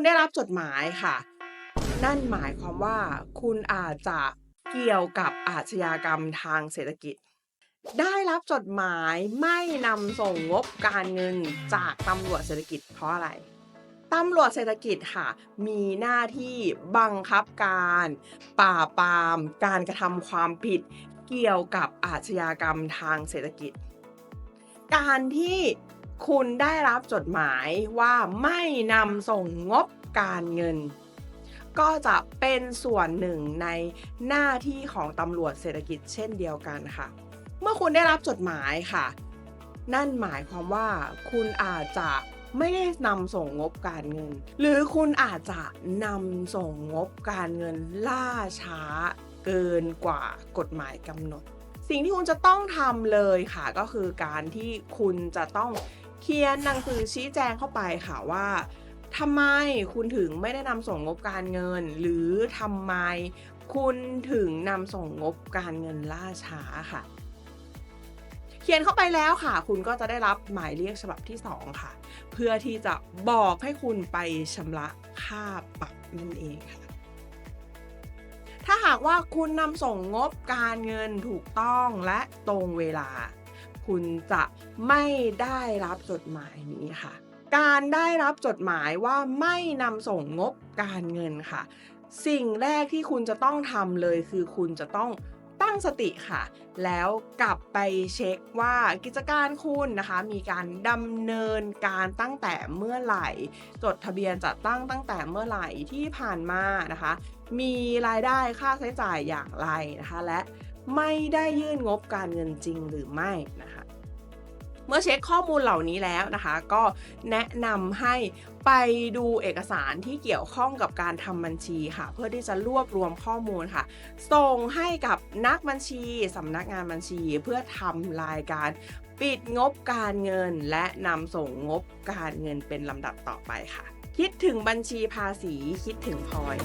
คุณได้รับจดหมายค่ะ นั่นหมายความว่าคุณอาจจะเกี่ยวกับอาชญากรรมทางเศรษฐกิจ ได้รับจดหมายไม่นำส่งงบการเงินจากตำรวจเศรษฐกิจเพราะอะไรตำรวจเศรษฐกิจค่ะ มีหน้าที่บังคับการปราบปรามการกระทำความผิด เกี่ยวกับอาชญากรรมทางเศรษฐกิจ การที่ คุณได้รับจดหมายว่าไม่นำส่งงบการเงิน ก็จะเป็นส่วนหนึ่งในหน้าที่ของตำรวจเศรษฐกิจเช่นเดียวกันค่ะ เมื่อคุณได้รับจดหมายค่ะ นั่นหมายความว่าคุณอาจจะไม่ได้นำส่งงบการเงิน หรือคุณอาจจะนำส่งงบการเงินล่าช้าเกินกว่ากฎหมายกำหนด สิ่งที่คุณจะต้องทำเลยค่ะก็คือการที่คุณจะต้อง เขียนหนังสือชี้แจงเข้าไปค่ะว่าทำไมคุณถึงไม่ได้นำส่งงบการเงิน หรือทำไมคุณถึงนำส่งงบการเงินล่าช้าค่ะ เขียนเข้าไปแล้วค่ะ คุณก็จะได้รับหมายเรียกฉบับที่ 2 ค่ะ เพื่อที่จะบอกให้คุณไปชำระค่าปรับนั่นเองค่ะถ้าหากว่าคุณนำส่งงบการเงินถูกต้องและตรงเวลา คุณจะไม่ได้รับจดหมายนี้ค่ะ การได้รับจดหมายว่าไม่นำส่งงบการเงินค่ะ สิ่งแรกที่คุณจะต้องทำเลยคือคุณจะต้องตั้งสติค่ะ แล้วกลับไปเช็คว่ากิจการคุณนะคะ มีการดำเนินการตั้งแต่เมื่อไหร่ จดทะเบียนจัดตั้งตั้งแต่เมื่อไหร่ที่ผ่านมานะคะ มีรายได้ค่าใช้จ่ายอย่างไรนะคะ และ ไม่ได้ยื่นงบการเงินจริงหรือไม่นะคะเมื่อเช็คข้อมูลเหล่านี้แล้วนะคะ ก็แนะนำให้ไปดูเอกสารที่เกี่ยวข้องกับการทำบัญชีค่ะ เพื่อที่จะรวบรวมข้อมูลค่ะ ส่งให้กับนักบัญชีสำนักงานบัญชีเพื่อทำรายการปิดงบการเงิน และนำส่งงบการเงินเป็นลำดับต่อไปค่ะ คิดถึงบัญชีภาษีคิดถึงพลอย